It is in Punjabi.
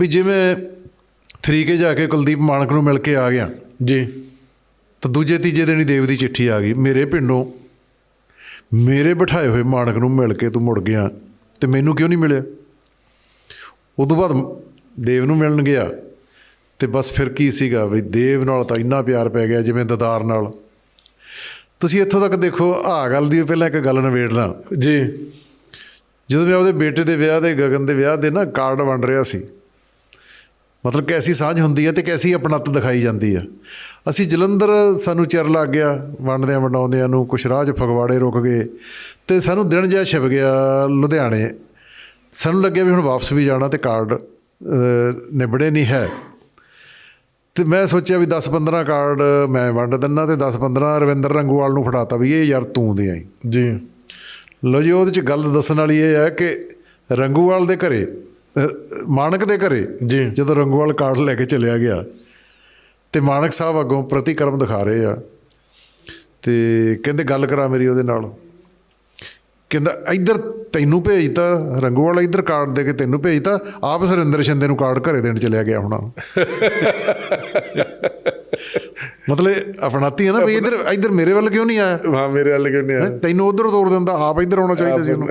ਵੀ ਜਿਵੇਂ 3K ਜਾ ਕੇ ਕੁਲਦੀਪ ਮਾਨਕ ਨੂੰ ਮਿਲ ਕੇ ਆ ਗਿਆ। ਜੀ। ਤਾਂ ਦੂਜੇ ਤੀਜੇ ਦਿਨ ਹੀ ਦੇਵ ਦੀ ਚਿੱਠੀ ਆ ਗਈ ਮੇਰੇ ਪਿੰਡੋਂ ਮੇਰੇ ਬਿਠਾਏ ਹੋਏ ਮਾਨਕ ਨੂੰ ਮਿਲ ਕੇ ਤੂੰ ਮੁੜ ਗਿਆ ਤੇ ਮੈਨੂੰ ਕਿਉਂ ਨਹੀਂ ਮਿਲਿਆ? ਉਦੋਂ ਬਾਅਦ ਦੇਵ ਨੂੰ ਮਿਲਣ ਗਿਆ ਤੇ ਬਸ ਫਿਰ ਕੀ ਸੀਗਾ ਵੀ ਦੇਵ ਨਾਲ ਤਾਂ ਇੰਨਾ ਪਿਆਰ ਪੈ ਗਿਆ ਜਿਵੇਂ ਦਦਾਰ ਨਾਲ। ਤੁਸੀਂ ਇੱਥੋਂ ਤੱਕ ਦੇਖੋ ਆਹ ਗੱਲ ਦੀ ਪਹਿਲਾਂ ਇੱਕ ਗੱਲ ਨਵੇੜਨਾ ਜੀ। ਜਦੋਂ ਮੈਂ ਉਹਦੇ ਬੇਟੇ ਦੇ ਵਿਆਹ ਦੇ ਗਗਨ ਦੇ ਵਿਆਹ ਦੇ ਨਾ ਕਾਰਡ ਵੰਡ ਰਿਹਾ ਸੀ ਮਤਲਬ ਕੈਸੀ ਸਾਂਝ ਹੁੰਦੀ ਹੈ ਤੇ ਕੈਸੀ ਆਪਣਤ ਦਿਖਾਈ ਜਾਂਦੀ ਆ ਅਸੀਂ ਜਲੰਧਰ ਸਾਨੂੰ ਚਿਰ ਲੱਗ ਗਿਆ ਵੰਡਦਿਆਂ ਵੰਡਾਉਂਦਿਆਂ ਨੂੰ ਕੁਛ ਰਾਹ 'ਚ ਫਗਵਾੜੇ ਰੁਕ ਗਏ ਤੇ ਸਾਨੂੰ ਦਿਨ ਜਿਹਾ ਛਿਪ ਗਿਆ ਲੁਧਿਆਣੇ। ਸਾਨੂੰ ਲੱਗਿਆ ਵੀ ਹੁਣ ਵਾਪਸ ਵੀ ਜਾਣਾ ਤੇ ਕਾਰਡ ਨਿਬੜੇ ਨਹੀਂ ਹੈ। ਤੇ ਮੈਂ ਸੋਚਿਆ ਵੀ 10-15 ਕਾਰਡ ਮੈਂ ਵੰਡ ਦਿੰਨਾ ਤੇ 10-15 ਰਵਿੰਦਰ ਰੰਗੂਵਾਲ ਨੂੰ ਫੜਾਤਾ ਵੀ ਇਹ ਯਾਰ ਤੂੰ ਦੇ ਆਈ। ਜੀ। ਲੋ ਜੀ ਉਹਦੇ ਚ ਗੱਲ ਦੱਸਣ ਵਾਲੀ ਇਹ ਹੈ ਕਿ ਰੰਗੂਵਾਲ ਦੇ ਘਰੇ ਮਾਣਕ ਦੇ ਘਰੇ ਜੀ। ਜਦੋਂ ਰੰਗੂਵਾਲ ਕਾਰਡ ਲੈ ਕੇ ਚਲਿਆ ਗਿਆ ਤੇ ਮਾਣਕ ਸਾਹਿਬ ਅੱਗੋਂ ਪ੍ਰਤੀਕਰਮ ਦਿਖਾ ਰਹੇ ਆ ਤੇ ਕਹਿੰਦੇ ਗੱਲ ਕਰਾ ਮੇਰੀ ਉਹਦੇ ਨਾਲ। ਕਹਿੰਦਾ ਇੱਧਰ ਤੈਨੂੰ ਭੇਜਤਾ ਰੰਗੂਵਾਲ ਇੱਧਰ ਕਾਰਡ ਦੇ ਕੇ ਤੈਨੂੰ ਭੇਜਤਾ ਆਪ ਸੁਰਿੰਦਰ ਸ਼ਿੰਦੇ ਨੂੰ ਕਾਰਡ ਘਰੇ ਦੇਣ ਚਲਿਆ ਗਿਆ ਹੋਣਾ। ਮਤਲਬ ਅਪਣਾਤੀ ਹੈ ਨਾ ਵੀ ਇੱਧਰ ਇੱਧਰ ਮੇਰੇ ਵੱਲ ਕਿਉਂ ਨਹੀਂ ਆਇਆ? ਹਾਂ ਮੇਰੇ ਵੱਲ ਕਿਉਂ ਨਹੀਂ? ਆਇਆ? ਤੈਨੂੰ ਉਧਰ ਤੋੜ ਦਿੰਦਾ ਆਪ ਇੱਧਰ ਆਉਣਾ ਚਾਹੀਦਾ ਸੀ ਉਹਨੂੰ।